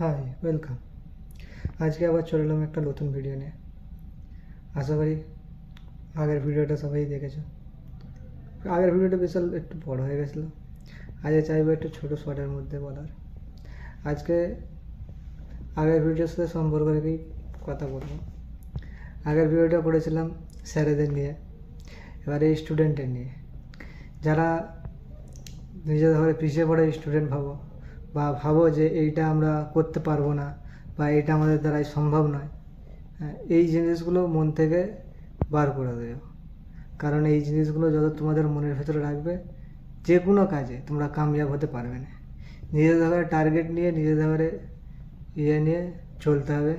Hi welcome আজকে আবার চলে এলাম একটা নতুন ভিডিও নিয়ে। আশা করি আগের ভিডিওটা সবাই দেখেছ। আগের ভিডিওটা বিশাল একটু বড় হয়ে গেছিল। আজকে চাইব একটু ছোটো শর্টের মধ্যে বলার। আজকে আগের ভিডিওর সাথে সম্পর্ক রেখেই কথা বলব। আগের ভিডিওটা করেছিলাম স্যারেদের নিয়ে, এবারে স্টুডেন্টের নিয়ে। যারা নিজেদের ঘরে পিছিয়ে পড়ে স্টুডেন্ট ভাবো বা ভাবো যে এইটা আমরা করতে পারব না বা এটা আমাদের দ্বারাই সম্ভব নয় হ্যাঁ, এই জিনিসগুলো মন থেকে বার করে দেও। কারণ এই জিনিসগুলো যত তোমাদের মনের ভেতরে রাখবে যে কোনো কাজে তোমরা কামিয়াব হতে পারবে না। নিজেদের ঘরে টার্গেট নিয়ে নিজেদের ঘরে ইয়ে নিয়ে চলতে হবে।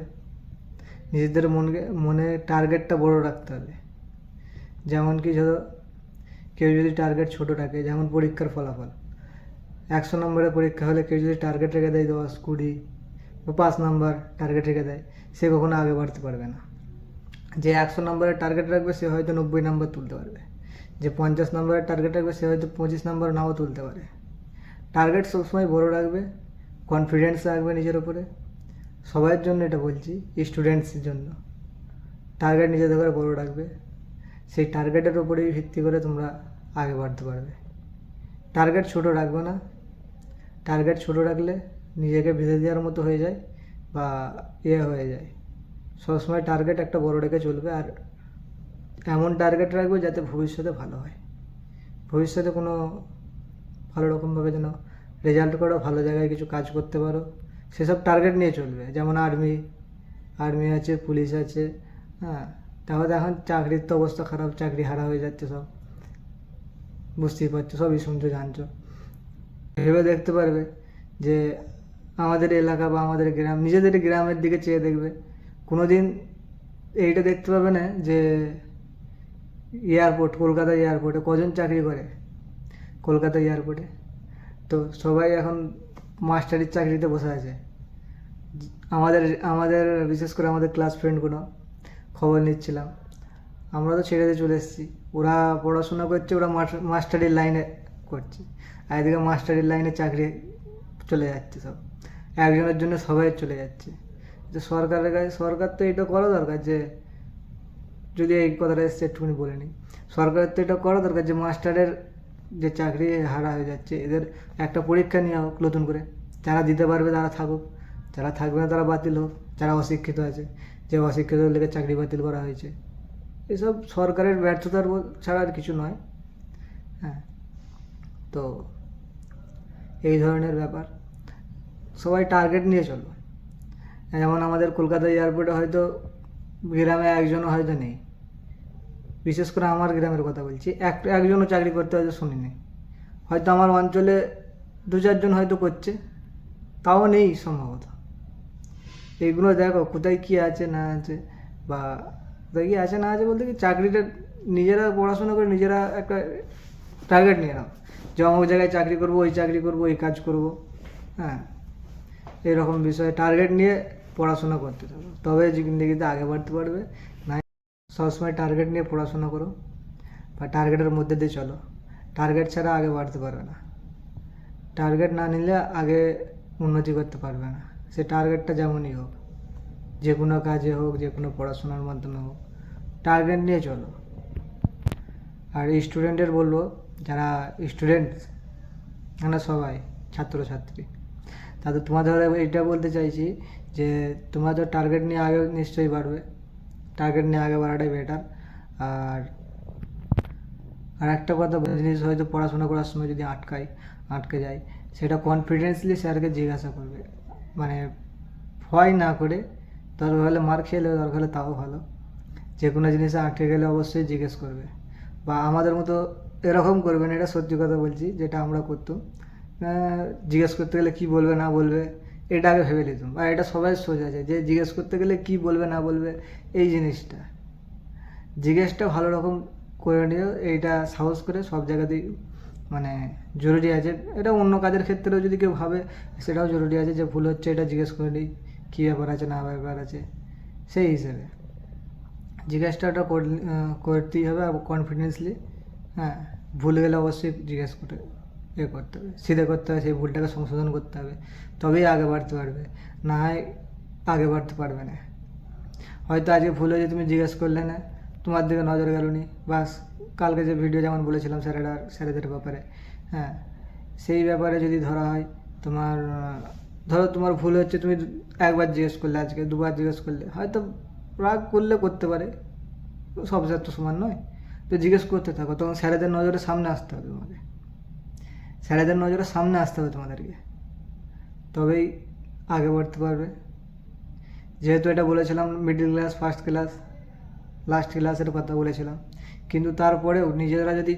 নিজেদের মনকে মনে টার্গেটটা বড় রাখতে হবে। যেমন কি ধরো কেউ যদি টার্গেট ছোটো রাখে যেমন পরীক্ষার ফলাফল একশো নম্বরের পরীক্ষা হলে কেউ যদি টার্গেট রেখে দেয় দশ, কুড়ি বা পাঁচ নম্বর টার্গেট রেখে দেয়, সে কখনো আগে বাড়তে পারবে না। যে একশো নম্বরের টার্গেট রাখবে, সে হয়তো নব্বই নম্বর তুলতে পারবে। যে পঞ্চাশ নম্বরের টার্গেট রাখবে, সে হয়তো পঁচিশ নম্বর নাও তুলতে পারে। টার্গেট সবসময় বড় রাখবে কনফিডেন্স রাখবে নিজের উপরে। সবার জন্য এটা বলছি স্টুডেন্টসের জন্য। টার্গেট নিজেদের করে বড় রাখবে। সেই টার্গেটের উপরেই ভিত্তি করে তোমরা আগে বাড়তে পারবে। টার্গেট ছোটো রাখবে না। টার্গেট ছোট রাখলে নিজেকে বেঁধে দেওয়ার মতো হয়ে যায় বা ইয়ে হয়ে যায়। সবসময় টার্গেট একটা বড় রেখে চলবে আর এমন টার্গেট রাখবে যাতে ভবিষ্যতে ভালো হয়। ভবিষ্যতে কোনো ভালো রকমভাবে যেন রেজাল্ট করো, ভালো জায়গায় কিছু কাজ করতে পারো, সেসব টার্গেট নিয়ে চলবে। যেমন আর্মি আর্মি আছে পুলিশ আছে হ্যাঁ তাহলে এখন চাকরির তো অবস্থা খারাপ, চাকরি হারা হয়ে যাচ্ছে সব। বুঝতেই পারছ, সবই শুনছো, জানছো। ভেবে দেখতে পারবে যে আমাদের এলাকা বা আমাদের গ্রাম, নিজেদের গ্রামের দিকে চেয়ে দেখবে। কোনো দিন এইটা দেখতে পাবে না যে এয়ারপোর্ট কলকাতা এয়ারপোর্টে কজন চাকরি করে? কলকাতা এয়ারপোর্টে তো সবাই এখন মাস্টারির চাকরিতে বসে আছে। আমাদের আমাদের, বিশেষ করে আমাদের ক্লাস ফ্রেন্ডগুলো খবর নিচ্ছিলাম। আমরা তো ছেড়ে দিয়ে চলে এসেছি। ওরা পড়াশোনা করছে, ওরা মাস- মাস্টারির লাইনে করছে। আর এদিকে মাস্টারির লাইনে চাকরি চলে যাচ্ছে সব। একজনের জন্য সবাই চলে যাচ্ছে। যে সরকারের কাছে, সরকার তো এটা করা দরকার যে, যদি এই কথাটা এসছে একটুখানি বলে নিই। সরকারের তো এটা করা দরকার যে মাস্টারের যে চাকরি হারা হয়ে যাচ্ছে, এদের একটা পরীক্ষা নেওয়া হোক নতুন করে। যারা দিতে পারবে তারা থাকুক। যারা থাকবে না তারা বাতিল হোক। যারা অশিক্ষিত আছে, যে অশিক্ষিত লেগে চাকরি বাতিল করা হয়েছে। এসব সরকারের ব্যর্থতার ছাড়া আর কিছু নয়। হ্যাঁ। তো এই ধরনের ব্যাপার। সবাই টার্গেট নিয়ে চলো যেমন আমাদের কলকাতা এয়ারপোর্টে হয়তো গ্রামে একজনও হয়তো নেই। বিশেষ করে আমার গ্রামের কথা বলছি, এক, একজনও চাকরি করতে হয়তো শুনিনি। হয়তো আমার অঞ্চলে দু চারজন হয়তো করছে, তাও নেই সম্ভবত। এইগুলো দেখো কোথায় কী আছে না আছে, বা কোথায় কী আছে না আছে বলতে কি, চাকরিটা নিজেরা পড়াশোনা করে নিজেরা একটা টার্গেট নিয়ে নাও যে অমুক জায়গায় চাকরি করব ওই চাকরি করব এই কাজ করব হ্যাঁ এরকম বিষয়ে টার্গেট নিয়ে পড়াশোনা করতে থাকো তবে জিন্দগিতে আগে বাড়তে পারবে না সবসময় টার্গেট নিয়ে পড়াশোনা করো বা টার্গেটের মধ্যে দিয়ে চলো টার্গেট ছাড়া আগে বাড়তে পারবে না টার্গেট না নিলে আগে উন্নতি করতে পারবে না সে টার্গেটটা যেমনই হোক যে কোনো কাজে হোক যে কোনো পড়াশোনার মাধ্যমে হোক টার্গেট নিয়ে চলো আর স্টুডেন্টের বলব যারা স্টুডেন্ট মানে সবাই ছাত্রছাত্রী। তাদের তোমাদের এটা বলতে চাইছি যে, তোমরা তো টার্গেট নিয়ে আগে নিশ্চয়ই বাড়বে। টার্গেট নিয়ে আগে বাড়াটাই বেটার আর আর একটা কথা জিনিস হয়তো পড়াশোনা করার সময় যদি আটকায়, আটকে যায়, সেটা কনফিডেন্সলি স্যারকে জিজ্ঞাসা করবে। মানে ভয় না করে, দরকার হলে মার খেলে দরকার হলে তাও ভালো। যে কোনো জিনিসে আটকে গেলে অবশ্যই জিজ্ঞেস করবে। বা আমাদের মতো এরকম করবে না এটা সত্যি কথা বলছি, যেটা আমরা করতাম। জিজ্ঞেস করতে গেলে কি বলবে, না বলবে, এটা আগে ভেবে নিতাম। আর এটা সবাই সোজা আছে, যে জিজ্ঞেস করতে গেলে কি বলবে, না বলবে, এই জিনিসটা। জিজ্ঞেসটা ভালো রকম করে নিও, এইটা সাহস করে সব জায়গাতেই মানে জরুরি আছে। এটা অন্য কাজের ক্ষেত্রেও যদি কেউ ভাবে, সেটাও জরুরি আছে যে ভুল হচ্ছে, এটা জিজ্ঞেস করে নিই, কী ব্যাপার আছে, না ব্যাপার আছে, সেই হিসেবে। জিজ্ঞাসাটা করতেই হবে কনফিডেন্সলি হ্যাঁ ভুল গেলে অবশ্যই জিজ্ঞেস করে এ করতে হবে, সিধে করতে হবে, সেই ভুলটাকে সংশোধন করতে হবে, তবেই আগে বাড়তে পারবে, না হয় আগে বাড়তে পারবে না। হয়তো আজকে ভুল হয়েছে, তুমি জিজ্ঞেস করলে না, তোমার দিকে নজর গেল নি, বাস, কালকে যে ভিডিও যেমন বলেছিলাম স্যারেরা স্যারেদের ব্যাপারে হ্যাঁ সেই ব্যাপারে যদি ধরা হয়, তোমার, ধরো তোমার ভুল হচ্ছে, তুমি একবার জিজ্ঞেস করলে আজকে, দুবার জিজ্ঞেস করলে, হয়তো রাগ করলে করতে পারে। সব স্যার তো সমান নয়। তো জিজ্ঞেস করতে থাকো, তখন স্যারেদের নজরের সামনে আসতে হবে তোমাকে স্যারেদের নজরের সামনে আসতে হবে তোমাদেরকে। তবেই আগে বাড়তে পারবে। যেহেতু এটা বলেছিলাম middle class first class last ক্লাসের কথা বলেছিলাম। কিন্তু তারপরেও নিজেরা যদি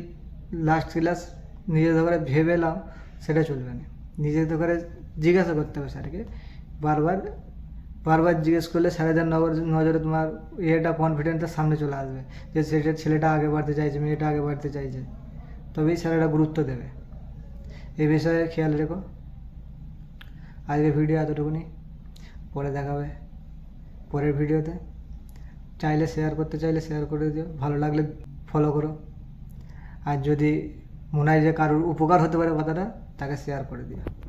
লাস্ট ক্লাস নিজেদের করে ভেবে নাও, সেটা চলবে না। নিজেদের করে জিজ্ঞাসা করতে হবে স্যারকে। বারবার বারবার জিজ্ঞেস করলে স্যারেদের নজর- নজরে তোমার ইয়েটা কনফিডেন্সটা সামনে চলে আসবে যে সেটা ছেলেটা আগে বাড়তে চাইছে, মেয়েটা আগে বাড়তে চাইছে, তবেই স্যারেরা গুরুত্ব দেবে। এই বিষয়ে খেয়াল রেখো। আজকের ভিডিও এতটুকুনি। পরে দেখাবে পরের ভিডিওতে। চাইলে শেয়ার করতে চাইলে শেয়ার করে দিও। ভালো লাগলে ফলো করো। আর যদি মনে হয় যে কারোর উপকার হতে পারে কথাটা, তাকে শেয়ার করে দিও।